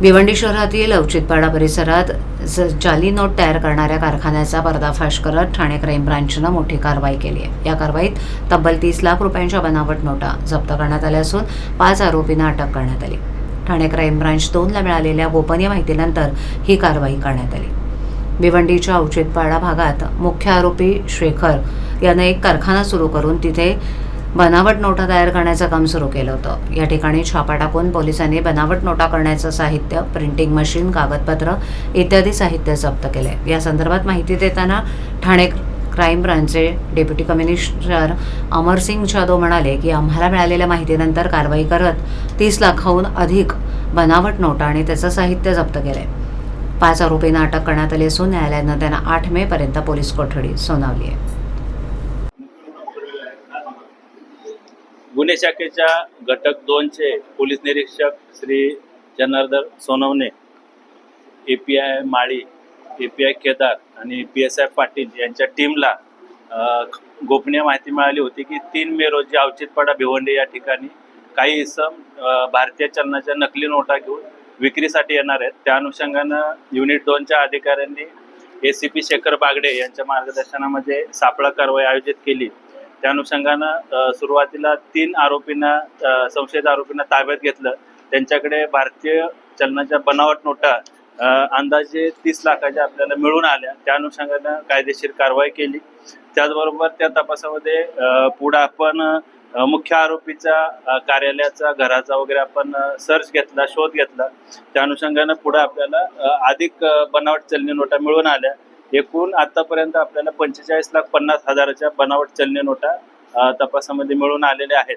भिवंडी शहरातील औचितपाडा परिसरात ज- जाली नोट तयार करणाऱ्या कारखान्याचा पर्दाफाश करत ठाणे क्राईम ब्रांचनं मोठी कारवाई केली आहे. या कारवाईत तब्बल तीस लाख रुपयांच्या बनावट नोटा जप्त करण्यात आल्या असून पाच आरोपींना अटक करण्यात आली. ठाणे क्राईम ब्रांच दोनला मिळालेल्या गोपनीय माहितीनंतर ही कारवाई करण्यात आली. भिवंडीच्या औचितपाडा भागात मुख्य आरोपी शेखर यानं एक कारखाना सुरू करून तिथे बनावट नोटा तयार करण्याचं काम सुरू केलं होतं. या ठिकाणी छापा टाकून पोलिसांनी बनावट नोटा करण्याचं साहित्य प्रिंटिंग मशीन कागदपत्र इत्यादी साहित्य जप्त केले. या संदर्भात माहिती देताना ठाणे क्राईम ब्रांचचे डेप्युटी कमिशनर अमरसिंग जाधव म्हणाले की आम्हाला मिळालेल्या माहितीनंतर कारवाई करत तीस लाखाहून अधिक बनावट नोटा आणि त्याचं साहित्य जप्त केले. पाच आरोपींना अटक करण्यात आली असून न्यायालयानं त्यांना आठ मे पर्यंत पोलीस कोठडी सुनावली आहे. गुन्हे शाखेच्या घटक दोनचे पोलीस निरीक्षक Shri Janardan Sonawane A P I Mali A P I Kedar आणि पी एस आय पाटील यांच्या टीमला गोपनीय माहिती मिळाली होती की तीन मे रोजी अवचितपाडा भिवंडी या ठिकाणी काही इसम भारतीय चलनाच्या नकली नोटा घेऊन विक्रीसाठी येणार आहेत. त्या अनुषंगानं युनिट दोनच्या अधिकाऱ्यांनी A C P Shekhar Bagde यांच्या मार्गदर्शनामध्ये सापळा कारवाई आयोजित केली. त्या अनुषंगानं सुरुवातीला तीन आरोपींना संशयित आरोपींना ताब्यात घेतलं. त्यांच्याकडे भारतीय चलनाच्या बनावट नोटा अंदाजे तीस लाखाच्या आपल्याला मिळून आल्या. त्या अनुषंगानं कायदेशीर कारवाई केली. त्याचबरोबर त्या तपासामध्ये पुढं आपण मुख्य आरोपीच्या कार्यालयाचा घराचा वगैरे आपण सर्च घेतला शोध घेतला. त्या अनुषंगानं पुढे आपल्याला अधिक बनावट चलनी नोटा मिळून आल्या. एकूण आतापर्यंत आपल्याला पंचेचाळीस लाख पन्नास हजाराच्या बनावट चलनी नोटा तपासामध्ये मिळून आलेल्या आहेत.